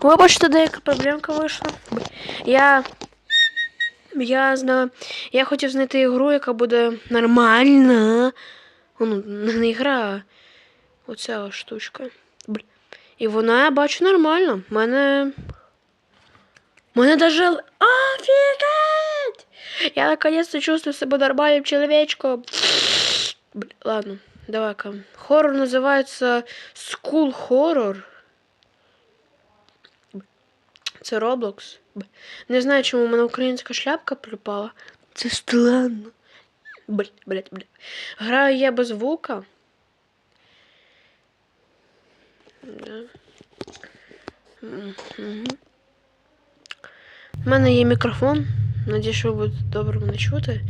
Вибачте, деяка проблемка вийшла. Я. Я знаю. Я хотів знайти ігру, яка буде нормальна. Ну, не ігра, а оця штучка. І вона я бачу нормально. У мене. У мене даже. Офігеть! Я наконец-то чувствую себя нормальным человечком. Бл- Ладно, давай-ка. Хоррор називається School Horror. Це Roblox. Не знаю, чому в мене українська шляпка припала. Це странно. Блять, блять, блять. Граю я без звука. Да. У мене є мікрофон. Надіюсь, що ви будете добре мене чути.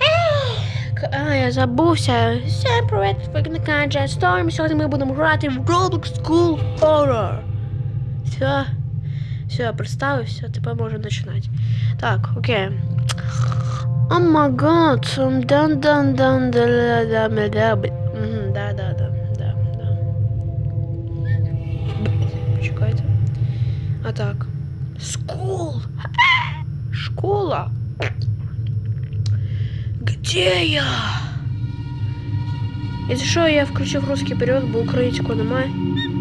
Ех, А, я забувся. Всім привіт, викликає Jet Storm. Сьогодні ми будемо грати в Roblox School Horror. Все. Все, я представився, тепер можна починати. Так, окей. О май гад, дан дан дан да да да Школа. Где я? Если что, я включив русский перевод, бо українського немає.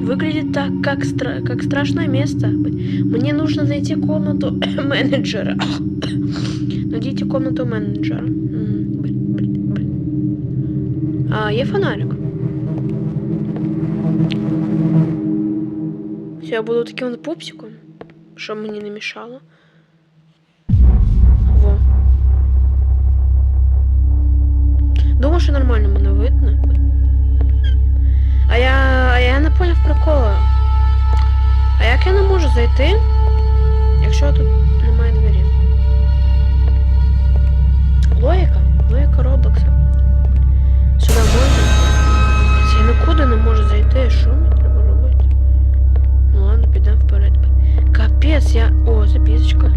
Выглядит так, как, стра как страшное место. Мне нужно найти комнату менеджера. Найдите комнату менеджера. Мгм. Блин, блин, блин. А, є фонарик. Все, я буду таким от пупсиком, щоб мені не мішало. Думаю, що нормально мене видно. А я. А я не поняв прикола. А як я не можу зайти, якщо тут немає двері? Логіка? Логіка Роблокса. Сюди можна? Я нікуди не можу зайти. Що мені треба робити? Ну ладно, підемо вперед. Капець, я. О, записочка.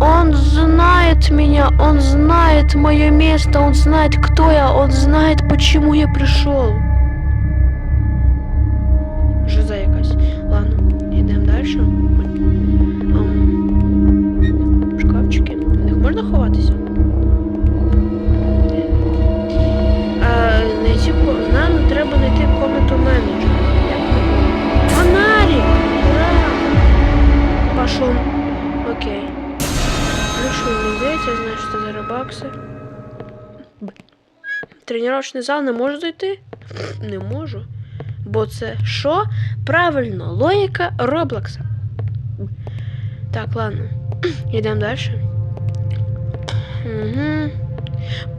Он знает меня, он знает мое место, он знает, кто я, он знает, почему я пришел. Жиза якась. Ладно, йдемо далі. Тренувальний зал не можу зайти? Не можу. Бо це що? Правильно, логіка Роблокса. Так, ладно. Йдемо далі. Угу.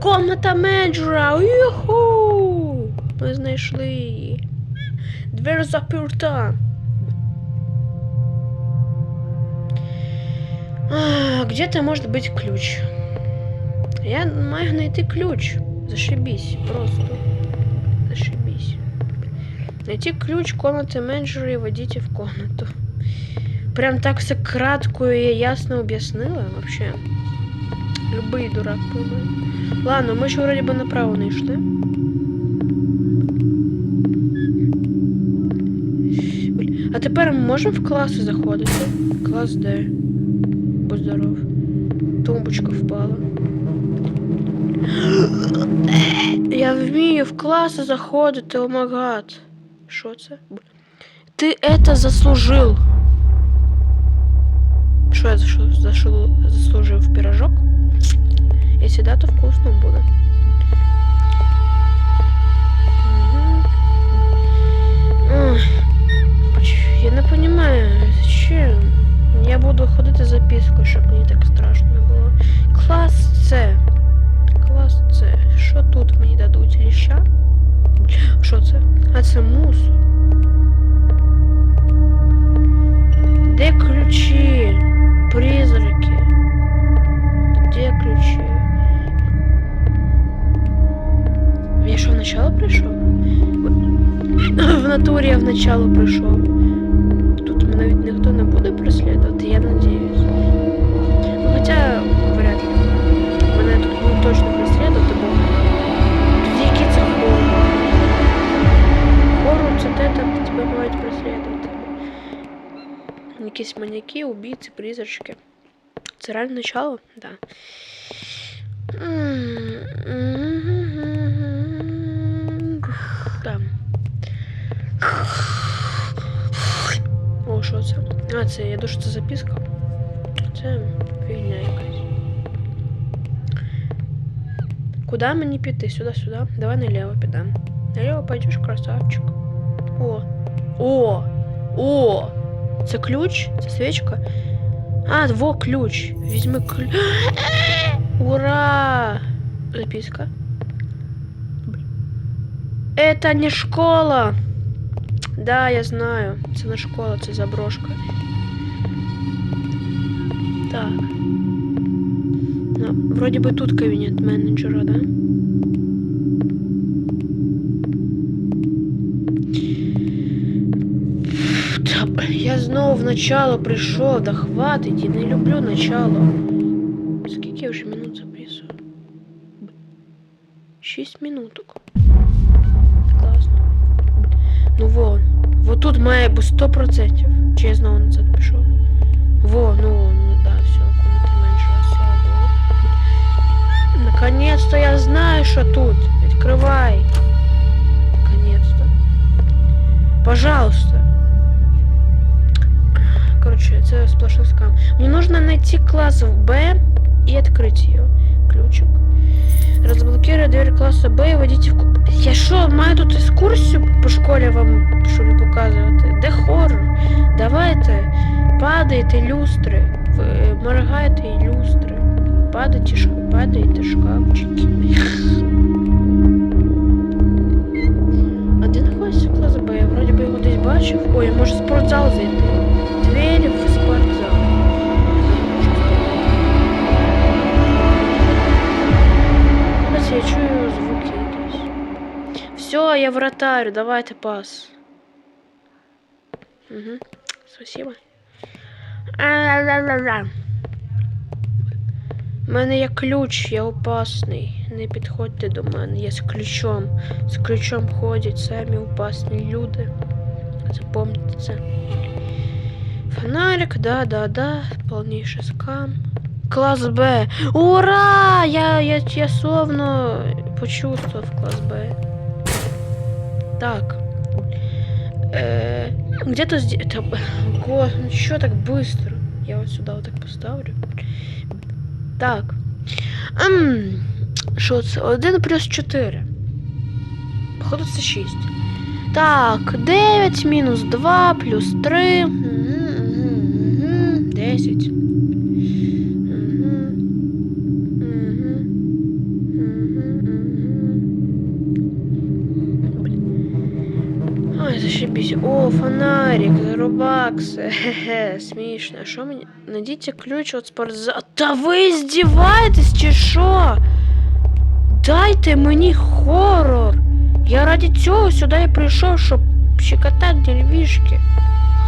Комната менеджера! Юху! Ми знайшли її. Двері заперта. Где-то может быть ключ. Я маю знайти ключ. Зашибись, просто. Зашибись. Найти ключ комнаты менеджера и войдите в комнату. Прям так все кратко и ясно объяснила вообще. Любий дурак поймет. Ладно, ми ще вроді би направо. Блін, А тепер ми можемо в класи заходити? Клас де? Будь здоров. Тумбочка впала. Я вмію в класи заходити, о май гад. Що це? Ти это заслужив. Що я зашу- заслужив пирожок? Если да, то вкусно буде. натурі я вначалу прийшов. Тут мене навіть ніхто не буде преслідувати, я надіюсь. Ну, Хоча вряд ли. Мене тут будуть точно преслідувати, бо тут які це хору. Хору це те, там тебе мають преслідувати. Якісь маньяки, убійці, призрачки. Це реально начало? Да. А, це, я думаю, що це записка. Це фігня якась. Куда мені піти? Сюди, сюди. Давай наліво підемо. Наліво пойдеш, красавчик. О. О! О! Це ключ? Це свічка? А, во ключ. Візьми ключ. Ура! Записка. Это не школа. Да, я знаю. Це не школа, це заброшка. Так. Ну, вроде бы тут кабинет менеджера, да? Та, я знову в начало прийшов, да хватить, я не люблю начало. Скільки я вже минут записую? Шість минуток. має бути 100%. Чи я знову назад пішов? Во, ну, ну да, все, комната меньшего слабого. Наконец-то я знаю, что тут. Открывай. Наконец-то. Пожалуйста. Короче, это сплошной скам. Мне нужно найти класс в Б и открыть ее. Ключик. Разблокируй дверь класса Б и вводите в... ку- Я що, маю тут екскурсію по школі вам що Падайте люстри. Моргаєте і люстри. Падайте, ш... падайте шкафчики. А де знаходиться клас Б? Я вроді би його десь бачив. Ой, я можу в спортзал зайти. Двері в спортзал. Ось я чую звуки якісь. Все, я вратарю, давайте пас. Угу. Спасибо. У мене є ключ, я опасний. Не підходьте до мене. Я з ключом. З ключом ходять самі опасні люди. Запомните це. Фонарик, да, да, да. Полнейший скам. Класс Б. Ура! Я, я, я словно почувствовав класс Б. Так. Э, где-то здесь... Это... Го, ну чё так быстро? Я вот сюда вот так поставлю. Так. Що це? 1 плюс 4. Походу це 6. Так, 9 мінус 2 плюс 3. рубаксы. Хе-хе, смішно. А що мені? Найдіть ключ від спортзалу. Та ви здіваєтесь чи що? Дайте мені хорор. Я ради цього сюди і прийшов, щоб щекотати нервішки.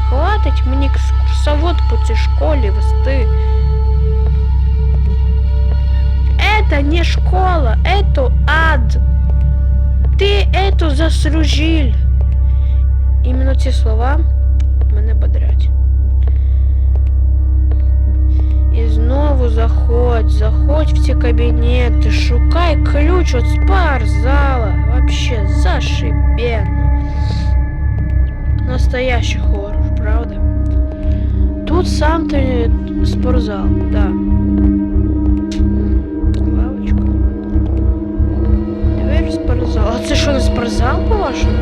Хватить мені екскурсовод по цій школі вести. Это не школа, это ад. Ти это заслужил. Іменно ці слова мене бодрять. І знову заходь, заходь в ці кабінети, шукай ключ від спортзала. Вообще зашибенно. Настоящий хоррор, правда? Тут сам ты спортзал, да. М, Лавочка. Дверь в спортзал. А це що не спортзал, по-вашому?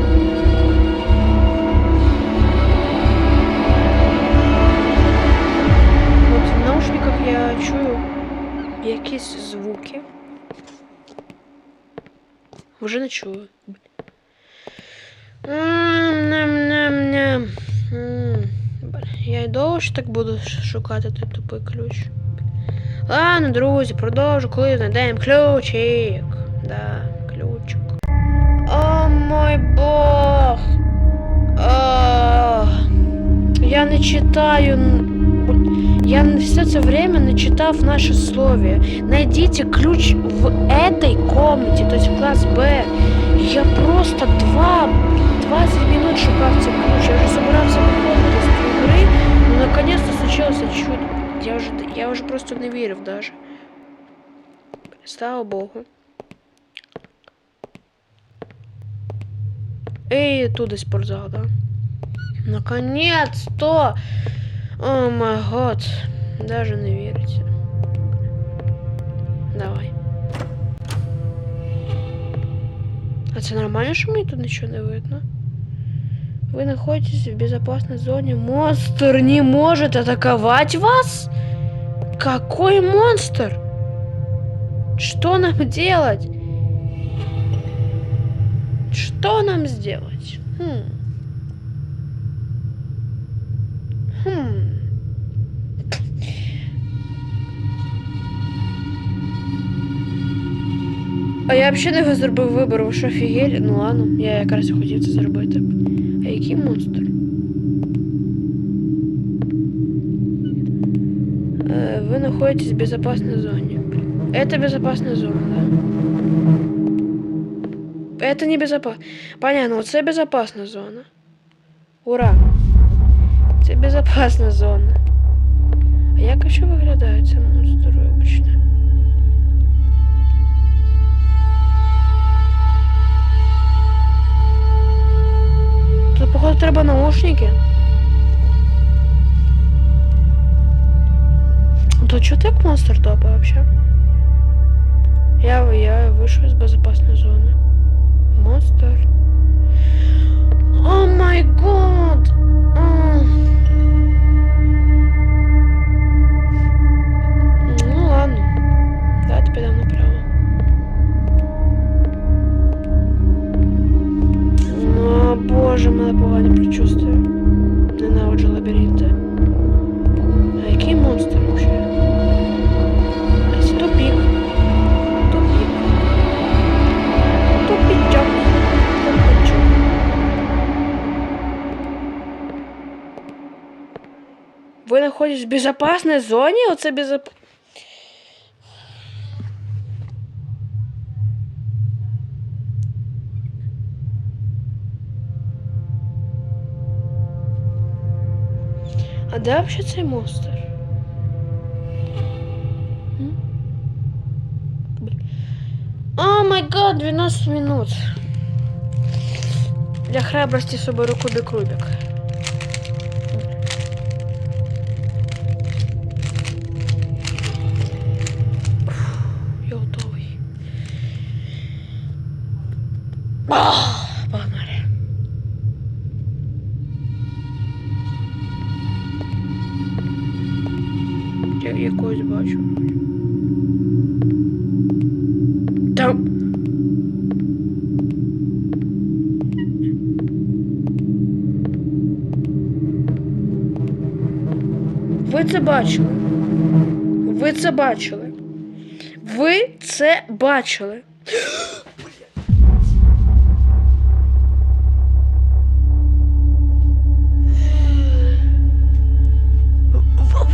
Я чую якісь звуки. Вже не чую. Ням-ням-ням. Я й довго ж так буду шукати той тупий ключ. Ладно, друзі, продовжу, коли знайдемо ключик. Да, ключик. О мой бог. Я не читаю. н- Я н- все це время не читав наше слове. Найдите ключ в этой комнате, то есть в класс Б. Я просто два, 20 минут шукав цей ключ. Я вже собирався виходити з цієї гри, але наконец-то случилось чудо. Я уже, я уже просто не вірив даже. Слава Богу. Эй, туда спортзал, да? Наконец-то! О май год. Даже не віриться. Давай. А це нормально, що мені тут нічого не видно? Вы находитесь в безопасной зоне. Монстр не может атаковать вас? Какой монстр? Что нам делать? Что нам сделать? Хм. Хм. А я взагалі не зробив вибор, ви що офігелі? Ну ладно, я якраз і хотів це зробити. А який монстр? Э, Вы находитесь в безопасной зоне. Это безопасная зона, да? Это не безопасно. Понятно, вот это безопасная зона. Ура! Це безопасна зона. А як ще виглядає цей монстр обично? походу, треба наушники. То чё так монстр топа вообще? Я, я вышел из безопасной зоны. Монстр. О май год! Боже, мене погані предчувствия. Ненавиджу лабіринти. А який монстр вообще? Ось. Тупичок. Тупичок. Ви знаходитесь в безопасной зоні? Оце безоп... А де взагалі цей монстр? О май гад, 12 минут. Для храбрости соберу кубик Рубик. Там. Ви це бачили? Ви це бачили? Ви це бачили?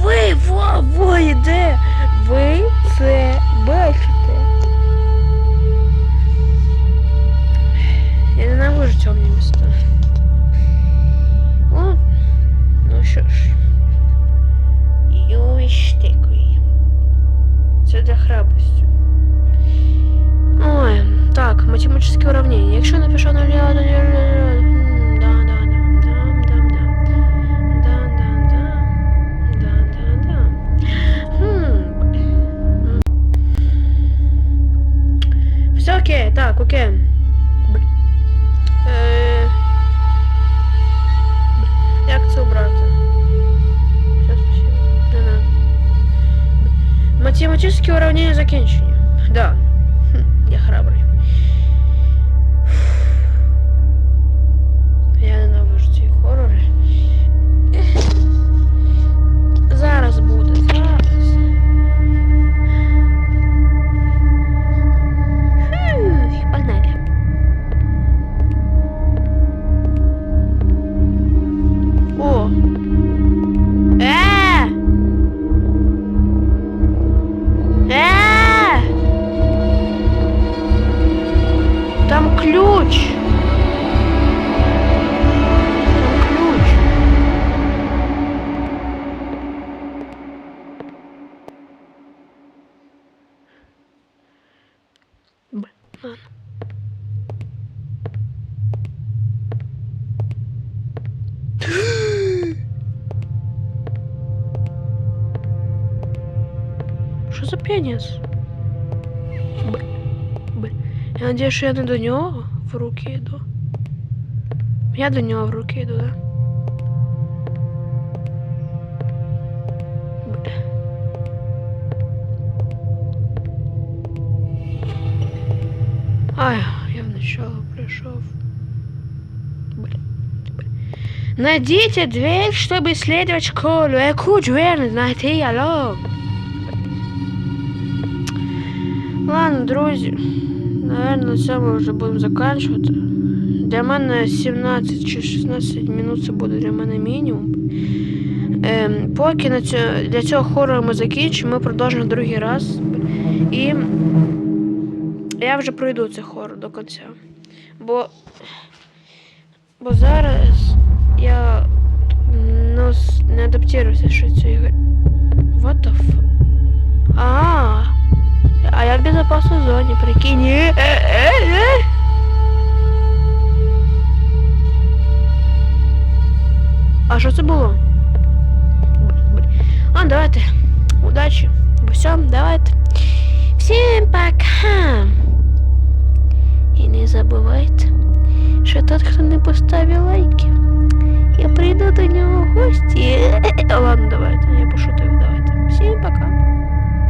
Ви, во, во, іде. Математические уравнения закончены. Да. Хм, Я храбрий. Що за п'яніс? Б. Б. Я надію, що я не до нього в руки йду. Я до нього в руки йду, да? Ай, я вначале пришел. Найдите дверь, чтобы исследовать школу. Яку дверь знайти, алло? Ладно, друзі. Наверное, на цьому вже будемо закінчувати. Для мене 17 чи 16 минут це буде для мене мінімум. Ем, поки на цьо, для цього хорору ми закінчимо, ми продовжимо другий раз. І я вже пройду цей хорор до кінця. Бо, бо зараз я ну, с- не адаптувався ще цю ігру. What the f... А, а я в безопасній зоні, прикинь. Е, е, е, е. А що це було? Блін, блін. А, давайте. Удачі. Бо все, давайте. Всім пока. І не забувайте, що тот, хто не поставив лайки, я прийду до нього в гості. Ладно, давайте, я пошутив, давайте. Всім пока.